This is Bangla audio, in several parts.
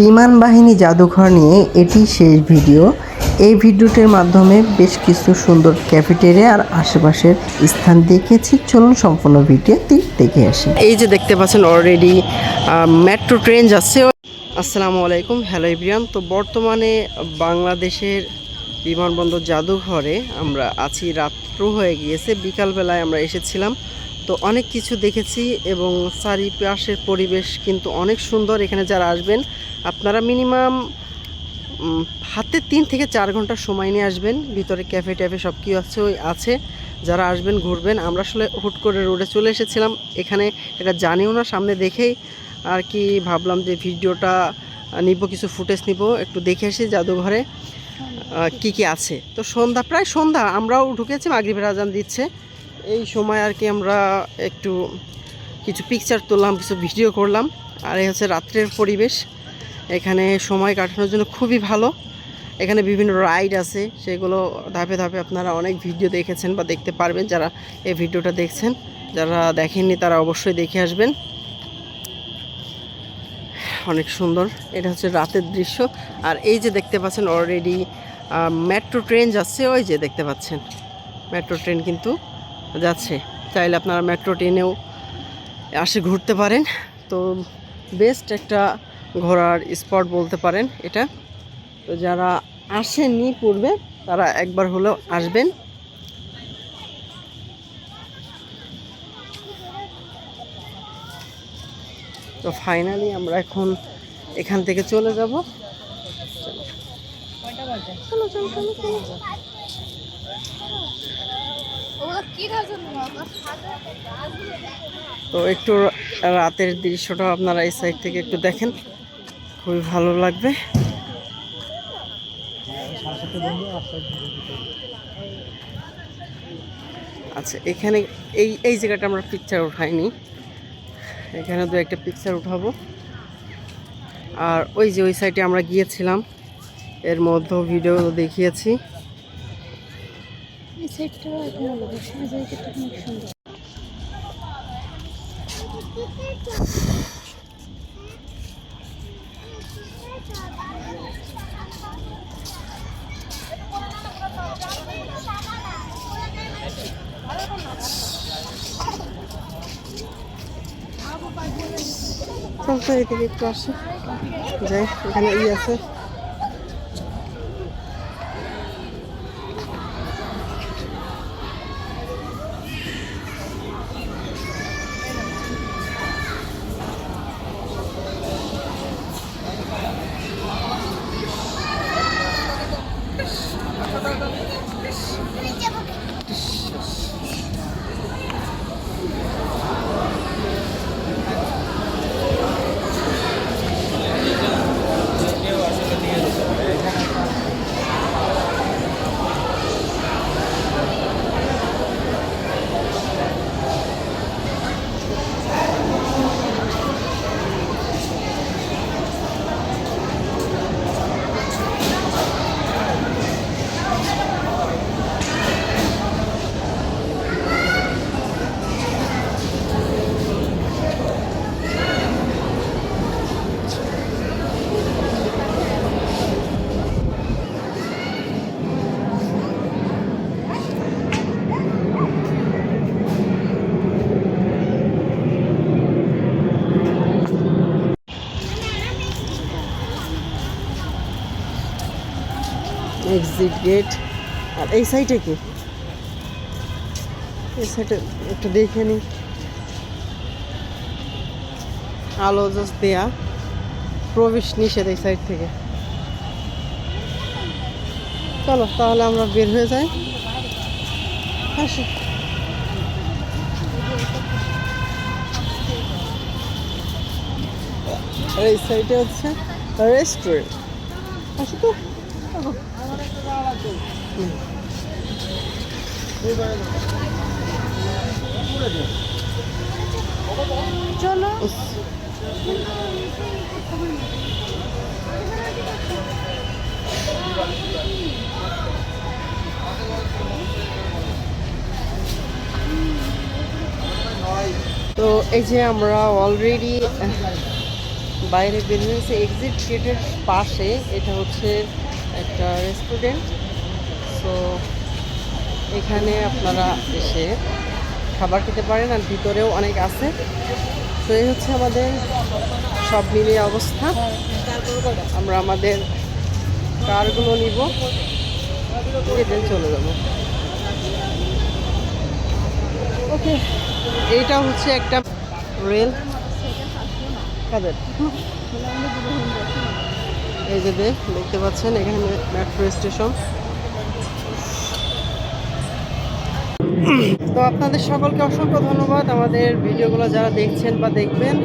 বিমান বাহিনী জাদুঘর নিয়ে এটি শেষ ভিডিও। এই ভিডিওটির মাধ্যমে বেশ কিছু সুন্দর ক্যাফেটেরিয়া আর আশেপাশের স্থান দেখেছি। চলুন সম্পূর্ণ ভিডিওটি দেখে আসি। এই যে দেখতে পাচ্ছেন অলরেডি মেট্রো ট্রেন যাচ্ছে। আসসালামু আলাইকুম হ্যালো ইব্রিয়ান তো বর্তমানে বাংলাদেশের বিমানবন্দর জাদুঘরে আমরা আছি। রাত্র হয়ে গিয়েছে। বিকালবেলায় আমরা এসেছিলাম। তো অনেক কিছু দেখেছি এবং চারিপাশের পরিবেশ কিন্তু অনেক সুন্দর এখানে যারা আসবেন, আপনারা মিনিমাম হাতে তিন থেকে চার ঘণ্টা সময় নিয়ে আসবেন, ভিতরে ক্যাফে ট্যাফে সব কিছু আছে, ওই আছে। যারা আসবেন, ঘুরবেন, আমরা আসলে হুট করে রোডে চলে এসেছিলাম, এখানে এটা জানিও না, সামনে দেখেই আর কি ভাবলাম যে ভিডিওটা নিব, কিছু ফুটেজ নিব, একটু দেখে আসি জাদুঘরে কি কি আছে। তো সন্ধ্যা, প্রায় সন্ধ্যা, আমরাও ঢুকেছি, মাগরিবের আজান দিচ্ছে। এই সময় আর কি আমরা একটু কিছু পিকচার তুললাম, কিছু ভিডিও করলাম। আর এই হচ্ছে রাত্রের পরিবেশ। এখানে সময় কাটানোর জন্য খুবই ভালো। এখানে বিভিন্ন রাইড আছে, সেগুলো ধাপে ধাপে আপনারা অনেক ভিডিও দেখেছেন বা দেখতে পারবেন। যারা এই ভিডিওটা দেখছেন, যারা দেখেননি তারা অবশ্যই দেখে আসবেন। অনেক সুন্দর। এটা হচ্ছে রাতের দৃশ্য। আর এই যে দেখতে পাচ্ছেন অলরেডি মেট্রো ট্রেন যাচ্ছে, ওই যে দেখতে পাচ্ছেন। মেট্রো ট্রেন কিন্তু যাচ্ছে। চাইলে আপনারা মেট্রো ট্রেনেও আসে ঘুরতে পারেন। তো বেস্ট একটা ঘোরার স্পট বলতে পারেন এটা। তো যারা আসেনি পূর্বে, তারা একবার হলেও আসবেন। তো ফাইনালি আমরা এখন এখান থেকে চলে যাব। চলো চলো চলো চলো। তো একটু রাতের দৃশ্যটা আপনারা এই সাইড থেকে একটু দেখেন। খুবই ভালো লাগবে। আচ্ছা এখানে এই এই জায়গাটা আমরা পিকচার উঠাইনি। এখানে দু একটা পিকচার উঠাবো। আর ওই যে ওই সাইডে আমরা গিয়েছিলাম, এর মধ্যেও ভিডিও দেখিয়েছি। সাইডটা এখন আলাদা এই জায়গাটা অনেক সুন্দর। চল তো এদিকে যাই এখানে ই আছে। এক্সিট গেট আর এই সাইডে কি? এই সাইডে একটু দেখে নি। আলো জাস্ট দেয়া। প্রবেশ নিষেধ এই সাইড থেকে। চলো, তাহলে আমরা বের হয়ে যাই। আর এই সাইডে হচ্ছে রেস্টুরেন্ট আসো তো। চলো। তো এই যে আমরা অলরেডি বাইরে বের হয়েছে এক্সিট গেটের পাশে, এটা হচ্ছে একটা রেস্টুরেন্ট সো এখানে আপনারা এসে খাবার খেতে পারেন আর ভিতরেও অনেক আছে। তো এই হচ্ছে আমাদের সব মিলিয়ে অবস্থা। আমরা আমাদের কারগুলো নিব। কেটে চলে যাব। ওকে, এইটা হচ্ছে একটা রেল। কাদের? এই যে দেখতে পাচ্ছেন এখানে মেট্রো স্টেশন। তো আপনাদের সকলকে অসংখ্য ধন্যবাদ আমাদের ভিডিওগুলো যারা দেখছেন বা দেখবেন।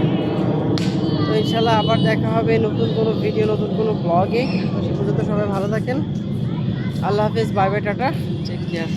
তো ইনশাল্লাহ আবার দেখা হবে নতুন কোনো ভিডিও, নতুন কোনো ব্লগে সে পর্যন্ত সবাই ভালো থাকেন। আল্লাহ হাফিজ, bye bye, tata. Take care